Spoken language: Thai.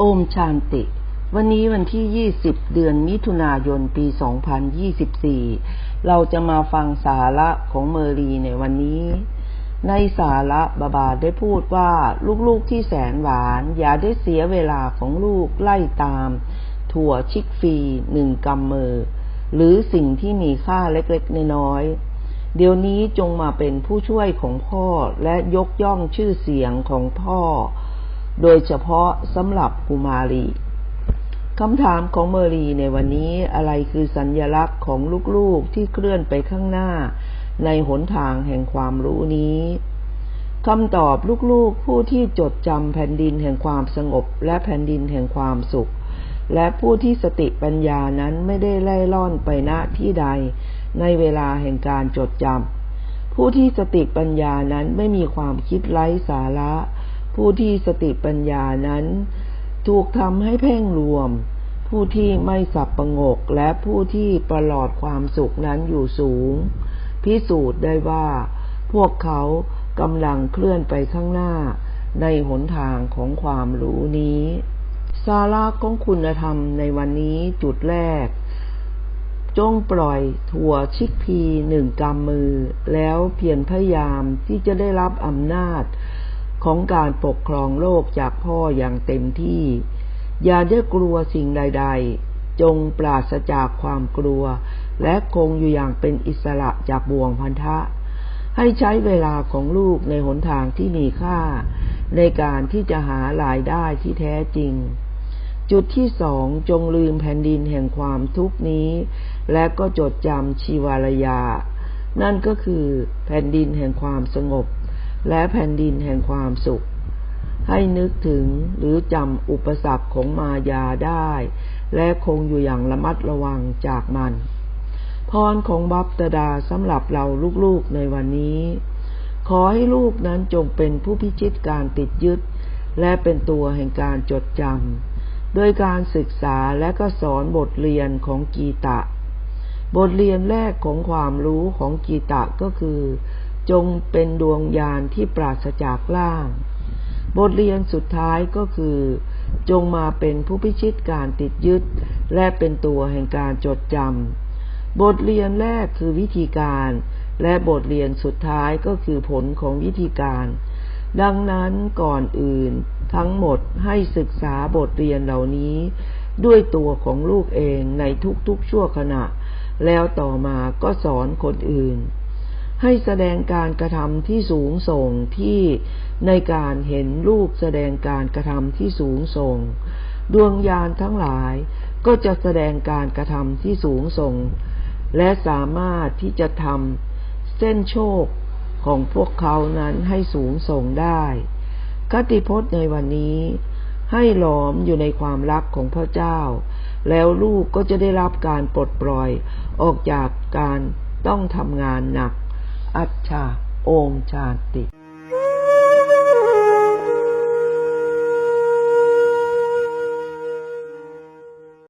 โอมชานติ วันนี้วันที่ 20 เดือนมิถุนายน ปี 2024 เราจะมาฟังสาระของเมอรีในวันนี้ ในสาระบาบาได้พูดว่าลูกๆที่แสนหวาน อย่าได้เสียเวลาของลูกไล่ตาม ถั่วชิกฟีหนึ่งกำมือ หรือสิ่งที่มีค่าเล็กๆ น้อยๆ เดี๋ยวนี้จงมาเป็นผู้ช่วยของพ่อและยกย่องชื่อเสียงของพ่อ โดยเฉพาะสำหรับกุมารีคำถามของเมอรีในวันนี้อะไรคือสัญญลักษณ์ของลูกๆที่เคลื่อนไปข้างหน้า ในหนทางแห่งความรู้นี้คำตอบลูกๆผู้ที่จดจำแผ่นดินแห่งความสงบและแผ่นดินแห่งความสุข และผู้ที่สติปัญญานั้นไม่ได้ไล่ล่อนไปณที่ใด ในเวลาแห่งการจดจำผู้ที่สติปัญญานั้นไม่มีความคิดไร้สาระ ผู้ที่สติปัญญานั้น ถูกทำให้เพ่งรวม ผู้ที่ไม่สับประงกและผู้ที่ประหลอดความสุขนั้นอยู่สูง พิสูจน์ได้ว่า พวกเขากำลังเคลื่อนไปข้างหน้า ในหนทางของความรู้นี้สาระของคุณธรรมในวันนี้จุดแรก จงปล่อยถั่วชิกพีหนึ่งกำมือ แล้วเพียรพยายามที่จะได้รับอำนาจ ของการปกครองโลกจากพ่ออย่างเต็มที่ อย่าได้กลัวสิ่งใด ๆ จงปราศจากความกลัว และคงอยู่อย่างเป็นอิสระจากบ่วงพันธะ ให้ใช้เวลาของลูกในหนทางที่มีค่า ในการที่จะหารายได้ที่แท้จริง จุดที่สองจงลืมแผ่นดินแห่งความทุกนี้ และก็จดจำชีวารยา นั่นก็คือแผ่นดินแห่งความสงบ และแผ่นดินแห่งความสุข ให้นึกถึงหรือจำอุปสรรคของมายาได้ และคงอยู่อย่างระมัดระวังจากมัน พรของบัพตดาสำหรับเราลูกๆในวันนี้ ขอให้ลูกนั้นจงเป็นผู้พิชิตการติดยึด และเป็นตัวแห่งการจดจำโดยการศึกษาและก็สอนบทเรียนของกีตะบทเรียนแรกของความรู้ของกีตะก็คือ จงเป็นดวงยานที่ปราศจากล่าง บทเรียนสุดท้ายก็คือ จงมาเป็นผู้พิชิตการติดยึด และเป็นตัวแห่งการจดจำบทเรียนแรกคือวิธีการ และบทเรียนสุดท้ายก็คือผลของวิธีการ ดังนั้นก่อนอื่น ทั้งหมดให้ศึกษาบทเรียนเหล่านี้ ด้วยตัวของลูกเองในทุกๆชั่วขณะ แล้วต่อมาก็สอนคนอื่น ให้แสดงการกระทำที่สูงส่งที่ในการเห็นลูกแสดงการกระทำที่สูงส่ง ดวงยานทั้งหลายก็จะแสดงการกระทำที่สูงส่ง และสามารถที่จะทำเส้นโชคของพวกเขานั้นให้สูงส่งได้ คติพจน์ในวันนี้ให้หลอมอยู่ในความรักของพระเจ้า แล้วลูกก็จะได้รับการปลดปล่อยออกจากการต้องทำงานหนัก อัจฉาโอมชาติ